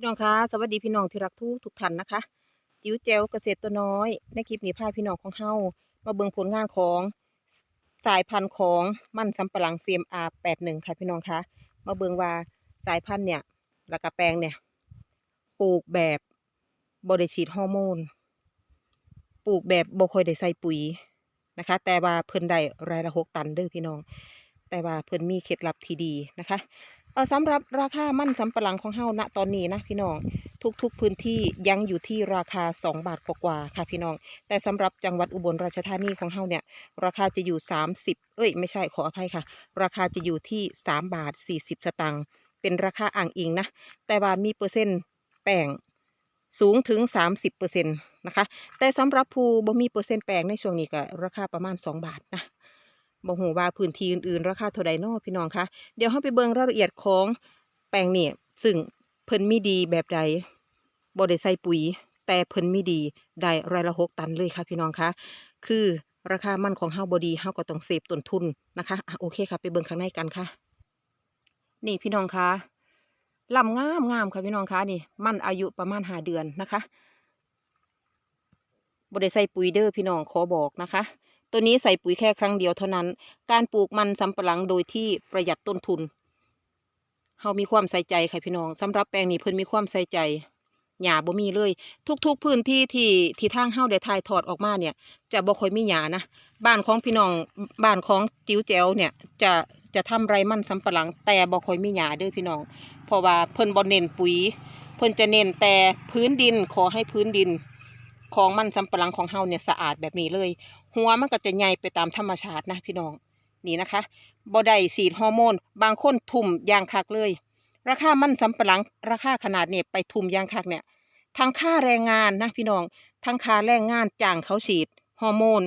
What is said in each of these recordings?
พี่น้องคะสวัสดีพี่น้องที่รักทุกทุกท่านนะคะ จิ๋วแจวเกษตรตัวน้อย ในคลิปนี้พาพี่น้องของเฮามาเบิ่งผลงานของสายพันธุ์ของมันสำปะหลัง CMR 81ค่ะพี่น้องคะมาเบิ่งว่าสายพันธุ์เนี่ยแล้วก็แปลงเนี่ยปลูกแบบบ่ได้ฉีดฮอร์โมนปลูกแบบบ่คอยได้ใส่ปุ๋ยนะคะ แต่ว่าเพิ่นได้รายละหกตันเด้อพี่น้อง แต่ว่าเพิ่นมีเคล็ดลับที่ดีนะคะ ออสำหรับราคามั่นสำปะหลังของเฮาณตอนนี้นะพี่น้องทุกๆพื้นที่ยังอยู่ที่ราคา 2 บาทกว่าๆค่ะพี่น้อง แต่สำหรับจังหวัดอุบลราชธานีของเฮาเนี่ย ราคาจะอยู่ 30 เอ้ย ไม่ใช่ขออภัยค่ะ ราคาจะอยู่ที่ 3 บาท 40 สตางค์เป็นราคาอ่างอิงนะ แต่ว่ามีเปอร์เซ็นต์แป้งสูงถึง 30เปอร์เซ็นต์นะคะ แต่สำหรับผู้บ่มีเปอร์เซ็นต์แป้งในช่วงนี้ก็ราคาประมาณ 2 บาทนะ บ่ฮู้ว่าพื้นที่อื่นๆราคาเท่าใดนาะพี่น้องคะเดี๋ยวเราไปเบิ่งรายละเอียดของแปลงนี่ซึ่งเพิ่นมีดีแบบใดบ่ได้ใส่ปุ๋ย แต่เพิ่นมีดีได้รายละหกตันเลยค่ะพี่น้องคะคือราคามันของเฮาบดีเฮาก็ต้องเซฟต้นทุนนะคะอะโอเคค่ะไปเบิ่งข้างในกันค่ะ นี่พี่น้องคะลำงามงามค่ะพี่น้องคะนี่ มันอายุประมาณห้าเดือนนะคะบ่ได้ใส่ปุ๋ยเดอ้อพี่น้องขอบอกนะคะ ตัวนี้ใส่ปุ๋ยแค่ครั้งเดียวเท่านั้น การปลูกมันสำปะหลังโดยที่ประหยัดต้นทุนเฮามีความใส่ใจค่ะพี่น้องสำหรับแปลงนี้เพิ่นมีความใส่ใจหญ้าบ่มีเลย ทุกๆพื้นที่ที่ที่ทางเฮาได้ถ่ายทอดออกมาเนี่ย จะบ่ค่อยมีหญ้านะบ้านของพี่น้องบ้านของจิ๋วแจ๋วเนี่ยจะจะทำไรมันสำปะหลัง แต่บ่ค่อยมีหญ้าเด้อพี่น้อง เพราะว่าเพิ่นบ่เน้นปุ๋ย เพิ่นจะเน้นแต่พื้นดินขอให้พื้นดิน ของมันสำปะหลังของเฮาเนี่ยสะอาดแบบนี้เลย หัวมันก็จะใหญ่ไปตามธรรมชาตินะพี่น้องนี่นะคะบ่ได้ฉีดฮอร์โมน บางคนทุ่มยางคักเลย ราคามันสำปะหลังราคาขนาดเนี่ยไปทุ่มยางคักเนี่ยทั้งค่าแรงงานนะพี่น้องทั้งค่าแรงงานจ้างเขาฉีดฮอร์โมน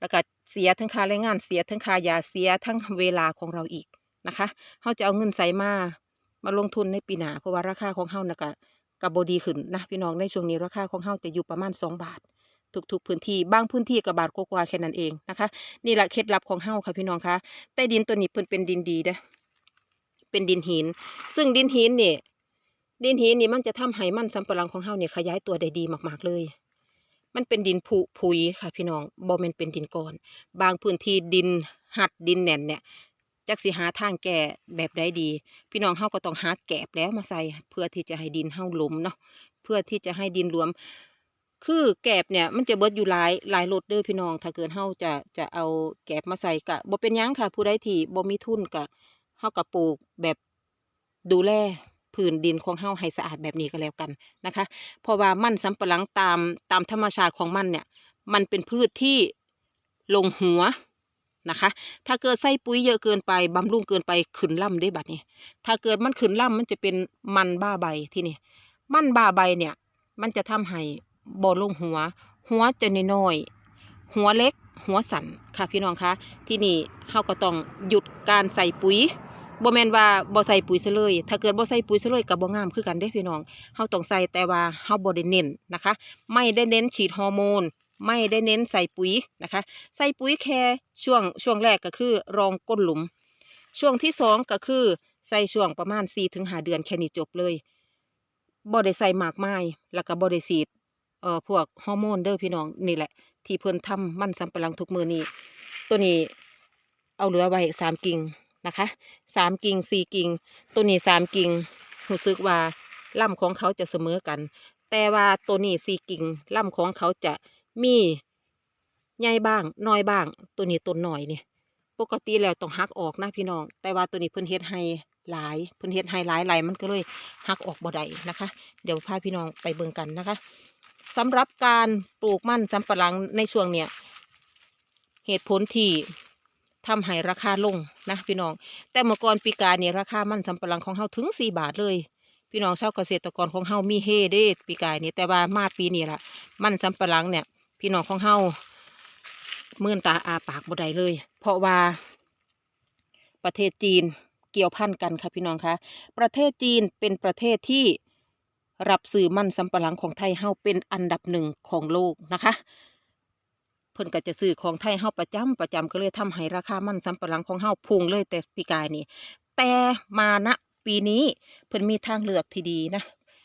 แล้วก็เสียทั้งค่าแรงงานเสียทั้งค่ายาเสียทั้งเวลาของเราอีกนะคะเฮาจะเอาเงินใส่มามาลงทุนในปีหน้าเพราะว่าราคาของเฮานะก็กับบดีขึ้นนะพี่น้องในช่วงนี้ราคาของเฮาจะอยู่ประมาณ 2 บาท ทุกๆพื้นที่บางพื้นที่กับบาทกว่าแค่นั้นเองนะคะ นี่แหละเคล็ดลับของเฮาค่ะพี่น้องคะใต้ดินตัวนี้เพิ่นเป็นดินดีเด้เป็นดินหิน ซึ่งดินหินนี่ดินหินนี่มันจะทำให้มันสำปะหลังของเฮาเนี่ยขยายตัวได้ดีมากๆเลย มันเป็นดินผุผุยค่ะพี่น้องบ่แม่นเป็นดินก้อน บางพื้นที่ดินหัดดินแน่นเนี่ยจักสิหาทางแก่แบบใดดี พี่น้องเฮาก็ต้องหาแกบแล้วมาใส่ เพื่อที่จะให้ดินเฮาหลุมเนาะเพื่อที่จะให้ดินรวม คือแกบเนี่ยมันจะเบิดอยู่หลายหลายรถเด้อพี่น้องถ้าเกิดเฮาจะจะเอาแกบมาใส่กะบ่เป็นยังค่ะ ผู้ใดที่บ่มีทุนกะเฮาก็ปลูกแบบดูแลพื้นดินของเฮาให้สะอาดแบบนี้ก็แล้วกันนะคะ เพราะว่ามันสำปะหลังตามตามธรรมชาติของมันเนี่ย มันเป็นพืชที่ลงหัวนะคะ ถ้าเกิดใส่ปุ๋ยเยอะเกินไปบำรุงเกินไปขึ้นล่ำได้บัดนี้ ถ้าเกิดมันขึ้นล่ำมันจะเป็นมันบ้าใบที่นี่ มันบ้าใบเนี่ย มันจะทำให้ บ่ลงหัว หัวจะน้อยหัวเล็ก หัวสั่นค่ะพี่น้องคะที่นี่เฮาก็ต้องหยุดการใส่ปุ๋ยบ่แมนว่าบ่ใส่ปุ๋ยซะเลย ถ้าเกิดบ่ใส่ปุ๋ยซะเลยก็บ่งามคือกันเด้พี่น้องเฮาต้องใส่แต่ว่าเฮาบ่ได้เน้นนะคะ ไม่ได้เน้นฉีดฮอร์โมน ไม่ได้เน้นใส่ปุ๋ยนะคะ ใส่ปุ๋ยแค่ช่วงช่วงแรกก็คือรองก้นหลุม ช่วงที่สองก็คือใส่ช่วงประมาณ4-5ถึงเดือนแค่นี้จบเลยบ่ได้ใส่หมากไมายแล้วก็บ่ได้ฉีด เอ่อพวกฮอร์โมนเด้อพี่น้องนี่แหละ ที่เพิ่นทำมันสำปะหลังทุกมือนี้ตัวนี้เอาเหลือไว้สามกิ่งนะคะสามกิ่งสี่กิ่งตัวนี้สามกิ่งรู้สึกว่าล่ำของเขาจะเสมอกัน แต่ว่าตัวนี้สี่กิ่งล่ำของเขาจะมีใหญ่บ้างน้อยบ้าง ตัวนี้ต้นหน่อยเนี่ยปกติแล้วต้องหักออกนะพี่น้อง แต่ว่าตัวนี้เพิ่นเฮ็ดให้หลายเพิ่นเฮ็ดให้หลายหลายมันก็เลยหักออกบ่ได้นะคะ เดี๋ยวพาพี่น้องไปเบิ่งกันนะคะ สำหรับการปลูกมันสำปะหลังในช่วงเนี้ยเหตุผลที่ทำให้ราคาลงนะพี่น้อง แต่เมื่อก่อนปีกาเนี่ยราคามันสำปะหลังของเฮาถึงสี่บาทเลย พี่น้องชาวเกษตรกรของเฮามีเฮเด้ปีกายนี่แต่ว่ามาปีนี้ละมันสำปะหลังเนี่ยพี่น้องของเฮามื่นตาอาปากบ่ได้เลย เพราะว่า ประเทศจีนเกี่ยวพันกันค่ะพี่น้องคะประเทศจีนเป็นประเทศที่ รับซื้อมันสำปะหลังของไทยเฮาเป็นอันดับหนึ่งของโลกนะคะ เพิ่นก็จะซื้อของไทยเฮาประจำประจำก็เลยทำให้ราคามันสำปะหลังของเฮาพุ่งเลยแต่ปีกายนี่แต่มาณปีนี้เพิ่นมีทางเลือกที่ดีนะ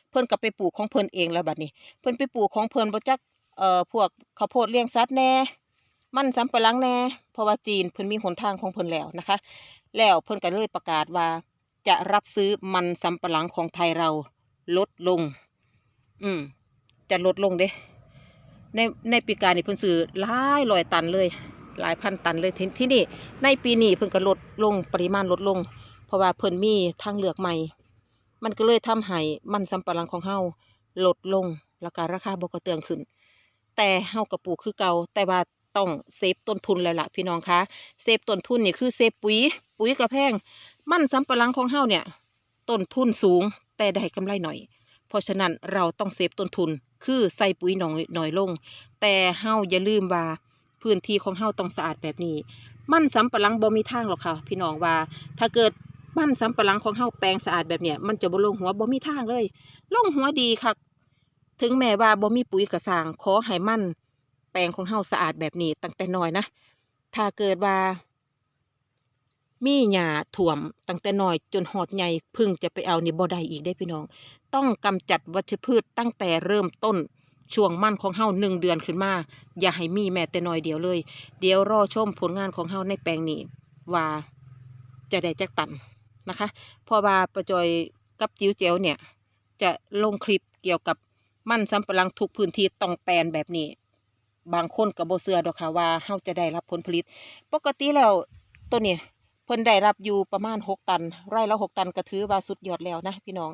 เพิ่นก็ไปปลูกของเพิ่นเองแล้วบัดนี้ เพิ่นไปปลูกของเพิ่นบ่จักเอ่อพวกข้าวโพดเลี้ยงสัตว์แน่มันสำปะหลังแน่เพราะว่าจีนเพิ่นมีหนทางของเพิ่นแล้วนะคะ แล้วเพิ่นก็เลยประกาศว่าจะรับซื้อมันสำปะหลังของไทยเรา ลดลง อืม จะลดลงเด้ในในปีกายนี่เพิ่นซื้อหลายร้อยตันเลย หลายพันตันเลยที่ที่นี่ ในปีนี้เพิ่นก็ลดลงปริมาณลดลง เพราะว่าเพิ่นมีทางเลือกใหม่ มันก็เลยทำให้มันสำปะหลังของเฮาลดลงแล้วก็ราคาบกระเตืองขึ้น แต่เฮาก็ปลูกคือเก่าแต่ว่าต้องเซฟต้นทุนแล้วล่ะพี่น้องคะเซฟต้นทุนนี่คือเซฟปุ๋ย ปุ๋ยก็แพง มันสำปะหลังของเฮาเนี่ยต้นทุนสูง แต่ได้กำไรหน่อย เพราะฉะนั้นเราต้องเซฟต้นทุน คือใส่ปุ๋ยหน่อยหน่อยลง แต่เฮาอย่าลืมว่าพื้นที่ของเฮาต้องสะอาดแบบนี้ มันสำปะหลังบ่มีทางหรอกค่ะ พี่น้องว่า ถ้าเกิดมันสำปะหลังของเฮาแปลงสะอาดแบบเนี้ยมันจะบ่ลงหัวบ่มีทางเลยลงหัวดีค่ะ ถึงแม้ว่าบ่มีปุ๋ยกระสางขอให้มันแปลงของเฮาสะอาดแบบนี้ตั้งแต่น้อยนะ ถ้าเกิดว่า มีหญ้าท่วมตั้งแต่น้อยจนหอดใหญ่พึ่งจะไปเอานี่บ่ได้อีกได้พี่น้อง ต้องกำจัดวัชพืชตั้งแต่เริ่มต้นช่วงมั่นของเฮาหนึ่งเดือนขึ้นมา อย่าให้มีแม้แต่น้อยเดียวเลย เดี๋ยวรอชมผลงานของเฮาในแปลงนี้ว่าจะได้จักตันนะคะพราะว่าประจอยกับจิ๋วเจียวเนี่ย จะลงคลิปเกี่ยวกับมั่นสำปะหลังทุกพื้นที่ต้องแปลนแบบนี้ บางคนกับโบเสือดอกค่ะว่าเฮาจะได้รับผลผลิต ปกติแล้วตัวนี้ เพิ่นได้รับอยู่ประมาณหกตัน ไร่ละหกตันก็ถือว่าสุดยอดแล้วนะพี่น้อง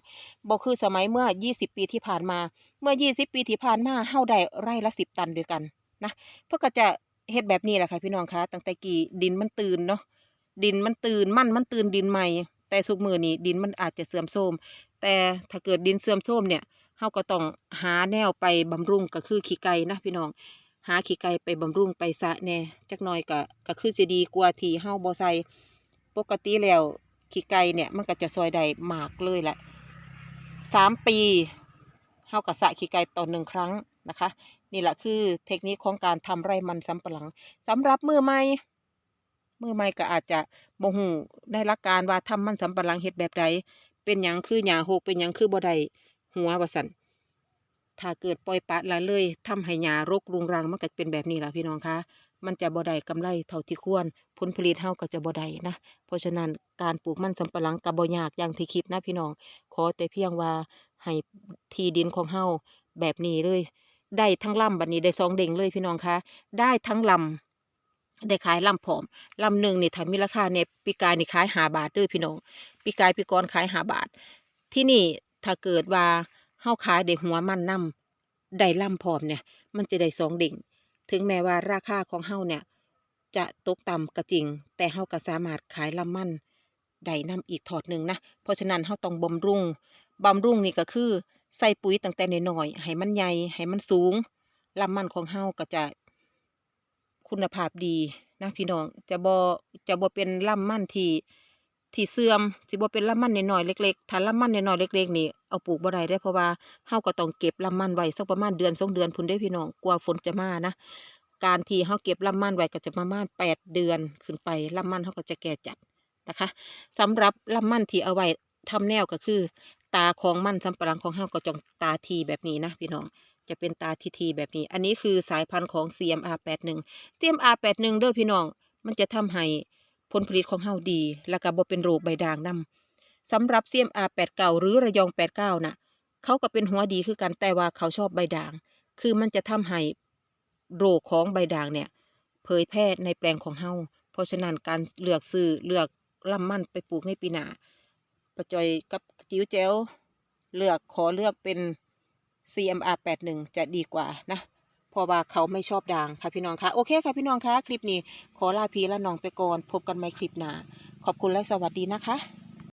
บ่คือสมัยเมื่อ 20 ปีที่ผ่านมา เมื่อ 20 ปีที่ผ่านมาเฮาได้ไร่ละ 10 ตันด้วยกันนะเพื่อก็จะเฮ็ดแบบนี้แหละค่ะพี่น้องคะตั้งแต่กี่ดินมันตื่นเนาะดินมันตื่นมันมันตื่นดินใหม่ แต่สุกมือนี้ดินมันอาจจะเสื่อมโทรมแต่ถ้าเกิดดินเสื่อมโทรมเนี่ยเฮาก็ต้องหาแนวไปบำรุงก็คือขี้ไก่นะพี่น้องหาขี้ไก่ไปบำรุงไปสะแน่จักหน่อยก็ก็คือสิดีกว่าที่เฮาบ่ใส่ ปกติแล้วขี้ไก่เนี่ยมันก็จะซอยได้มากเลยแหละสามปีเฮาก็สะขี้ไก่ต่อหนึ่งครั้งนะคะ นี่แหละคือเทคนิคของการทำไร่มันสำปะหลังสำหรับมือใหม่มือใหม่ก็อาจจะบ่ฮู้ในหลักการว่าทำมันสำปะหลังเฮ็ดแบบใดเป็นหยังคือหญ้าโหกเป็นหยังคือบ่ได้หัวว่าซั่นถ้าเกิดปล่อยปะละเลยทำให้หญ้ารกรุงรังมันก็เป็นแบบนี้ล่ะพี่น้องคะ มันจะบ่ได้กำไรเท่าที่ควร ผลผลิตเฮาก็จะบ่ได้นะ เพราะฉะนั้นการปลูกมันสำปะหลังก็บ่ยากอย่างที่คิดนะพี่น้อง ขอแต่เพียงว่าให้ที่ดินของเฮาแบบนี้เลย ได้ทั้งลำบัดนี้ได้สองเด้งเลยพี่น้องคะได้ทั้งลำได้ขายลำผอมลำหนึ่งนี่ถ้ามีราคาเนี่ยปีกายนี่ขายหาบาทด้วยพี่น้องปีกายปีกรขายหาบาท ที่นี่ถ้าเกิดว่าเฮาขายได้หัวมันนํได้ลำพร้อมเนี่ย มันจะได้สองเด้ง ถึงแม้ว่าราคาของเฮาเนี่ยจะตกต่ำก็จริง แต่เฮาก็สามารถขายลำมันได้นำอีกถอดหนึ่งนะ เพราะฉะนั้นเฮาต้องบำรุงบำรุงนี่ก็คือใส่ปุ๋ยตั้งแต่น้อยๆให้มันใหญ่ให้มันสูงลำมันของเฮาก็จะคุณภาพดีนะพี่น้องจะบ่จะบ่เป็นลำมันที่ ที่เสื่อมสิบ่เป็นลำมันน้อยๆเล็กๆถ้าลำมันน้อยๆเล็กๆนี่เอาปลูกบ่ได้ได้เพราะว่าเฮาก็ต้องเก็บลำมันไว้สักประมาณเดือนสองเดือนพุ่นเด้พี่น้องกว่าฝนจะมานะการที่เฮาเก็บลำมันไว้ก็จะประมาณแปดเดือนขึ้นไปลำมันเฮาก็จะแก่จัดนะคะสำหรับลำมันที่เอาไว้ทำแนวก็คือ ตาของมันสำปะหลังของเฮาก็จงตาทีแบบนี้นะพี่น้องจะเป็นตาทีทีแบบนี้ อันนี้คือสายพันธุ์ของ CMR81 CMR81 เด้อพี่น้องมันจะทำให้ ผลผลิตของเฮาดี แล้วก็บ่เป็นโรคใบด่างนํสำหรับ CMR89 หรือระยอง89น่ะ เขาก็เป็นหัวดีคือกันแต่ว่าเขาชอบใบด่าง คือมันจะทำให้โรคของใบด่างเนี่ย เผยแพร่ในแปลงของเฮาเพราะฉะนั้นการเลือกซื้อเลือกลำมันไปปลูกในปีหนาประจอยกับจิ๋วแจ้วเลือกขอเลือกเป็น CMR 81 จะดีกว่านะ เพราะว่าเขาไม่ชอบด่างค่ะพี่น้องคะโอเคค่ะพี่น้องคะคลิปนี้ขอลาพีและน้องไปก่อนพบกันใหม่คลิปหน้าขอบคุณและสวัสดีนะคะ